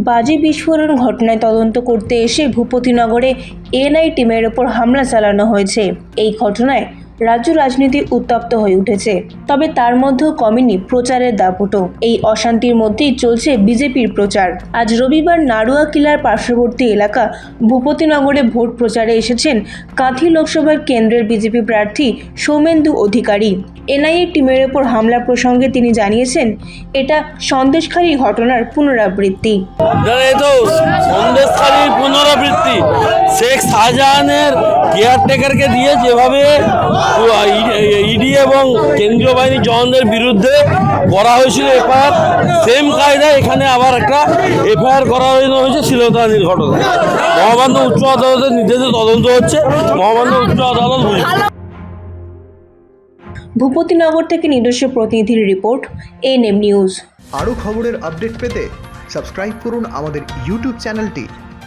বাজি বিস্ফোরণ ঘটনায় তদন্ত করতে এসে ভূপতিনগরে এনআই টিমের ওপর হামলা চালানো হয়েছে। এই ঘটনায় রাজ্য রাজনীতি উত্তপ্ত হয়ে উঠেছে। তবে তার মধ্যেও কমেনি প্রচারের দাপটো এই অশান্তির মধ্যেই চলছে বিজেপির প্রচার। আজ রবিবার নাড়ুয়া কিলার পার্শ্ববর্তী এলাকা ভূপতিনগরে ভোট প্রচারে এসেছেন কাঁথি লোকসভার কেন্দ্রের বিজেপি প্রার্থী সৌমেন্দু অধিকারী। এনআইএ টিমের ওপর হামলা প্রসঙ্গে তিনি জানিয়েছেন, এটা সন্দেশখালী ঘটনার পুনরাবৃত্তি। পুনরাবৃত্তি। শেখ শাহজাহানের কেয়ারটেকারকে দিয়ে যেভাবে ইডি এবং কেন্দ্রীয় বাহিনীর জওয়ানদের বিরুদ্ধে করা হয়েছিল এফআইআর সেম কায়দায় এখানে আবার একটা এফআইআর করা হয়েছে শিলতানির ঘটনা মহামান্য উচ্চ আদালতের নির্দেশে তদন্ত হচ্ছে মহামান্য উচ্চ আদালত ভূপতিনগর থেকে নিজস্ব প্রতিনিধির রিপোর্ট এনএম নিউজ আরও খবরের আপডেট পেতে সাবস্ক্রাইব করুন আমাদের ইউটিউব চ্যানেলটি